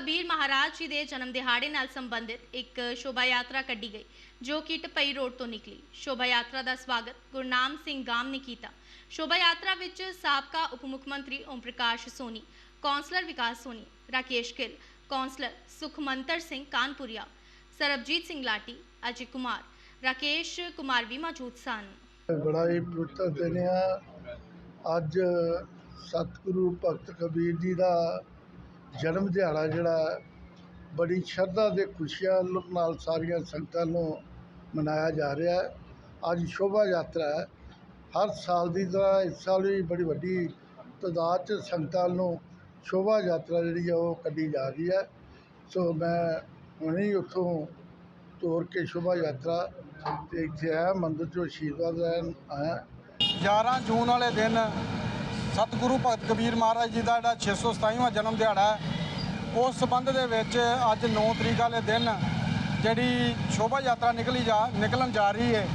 ਕਬੀਰ ਮਹਾਰਾਜ ਜੀ ਦੇ ਜਨਮ ਦਿਹਾੜੇ ਨਾਲ ਸੰਬੰਧਿਤ ਇੱਕ ਸ਼ੋਭਾ ਯਾਤਰਾ ਕੱਢੀ ਗਈ, ਜੋ ਕਿ ਟਪਈ ਰੋਡ ਤੋਂ ਨਿਕਲੀ। ਸ਼ੋਭਾ ਯਾਤਰਾ ਦਾ ਸਵਾਗਤ ਗੁਰਨਾਮ ਸਿੰਘ ਗਾਮ ਨੇ ਕੀਤਾ। ਸ਼ੋਭਾ ਯਾਤਰਾ ਵਿੱਚ ਸਾਬਕਾ ਉਪ ਮੁੱਖ ਮੰਤਰੀ ਓਮ ਪ੍ਰਕਾਸ਼ ਸੋਨੀ, ਕੌਂਸਲਰ ਵਿਕਾਸ ਸੋਨੀ, ਰਾਕੇਸ਼ ਗਿੱਲ, ਕੌਂਸਲਰ ਸੁਖਮੰਤਰ ਸਿੰਘ ਕਾਨਪੁਰੀਆ, ਸਰਬਜੀਤ ਸਿੰਘ ਲਾਟੀ, ਅਜੇ ਕੁਮਾਰ, ਰਾਕੇਸ਼ ਕੁਮਾਰ ਵੀ ਮੌਜੂਦ ਸਨ। ਬੜਾ ਹੀ ਪਵਿੱਤਰ ਦਿਨ ਆ। ਅੱਜ ਸਤਿਗੁਰੂ ਭਗਤ ਕਬੀਰ ਜੀ ਦਾ ਜਨਮ ਦਿਹਾੜਾ ਜਿਹੜਾ ਬੜੀ ਸ਼ਰਧਾ ਤੇ ਖੁਸ਼ੀਆਂ ਨਾਲ ਸਾਰੀਆਂ ਸੰਗਤਾਂ ਨੂੰ ਮਨਾਇਆ ਜਾ ਰਿਹਾ ਹੈ। ਅੱਜ ਸ਼ੋਭਾ ਯਾਤਰਾ ਹੈ। ਹਰ ਸਾਲ ਦੀ ਤਰ੍ਹਾਂ ਇਸ ਸਾਲ ਵੀ ਬੜੀ ਵੱਡੀ ਤਾਦਾਦ 'ਚ ਸੰਗਤਾਂ ਨੂੰ ਸ਼ੋਭਾ ਯਾਤਰਾ ਜਿਹੜੀ ਆ ਉਹ ਕੱਢੀ ਜਾ ਰਹੀ ਹੈ। ਸੋ ਮੈਂ ਹੁਣੇ ਉੱਥੋਂ ਤੋਰ ਕੇ ਸ਼ੋਭਾ ਯਾਤਰਾ ਤੇ ਇੱਥੇ ਆਇਆ। ਮੰਦਰ 'ਚੋਂ ਆਸ਼ੀਰਵਾਦ ਲੈਣ ਆਇਆ। 11 ਜੂਨ ਵਾਲੇ ਦਿਨ ਸਤਿਗੁਰੂ ਭਗਤ ਕਬੀਰ ਮਹਾਰਾਜ ਜੀ ਦਾ ਜਿਹੜਾ 627ਵਾਂ ਜਨਮ ਦਿਹਾੜਾ ਹੈ, ਉਸ ਸਬੰਧ ਦੇ ਵਿੱਚ ਅੱਜ 9 ਤਰੀਕ ਵਾਲੇ ਦਿਨ ਜਿਹੜੀ ਸ਼ੋਭਾ ਯਾਤਰਾ ਨਿਕਲੀ ਜਾ, ਨਿਕਲਣ ਜਾ ਰਹੀ ਹੈ।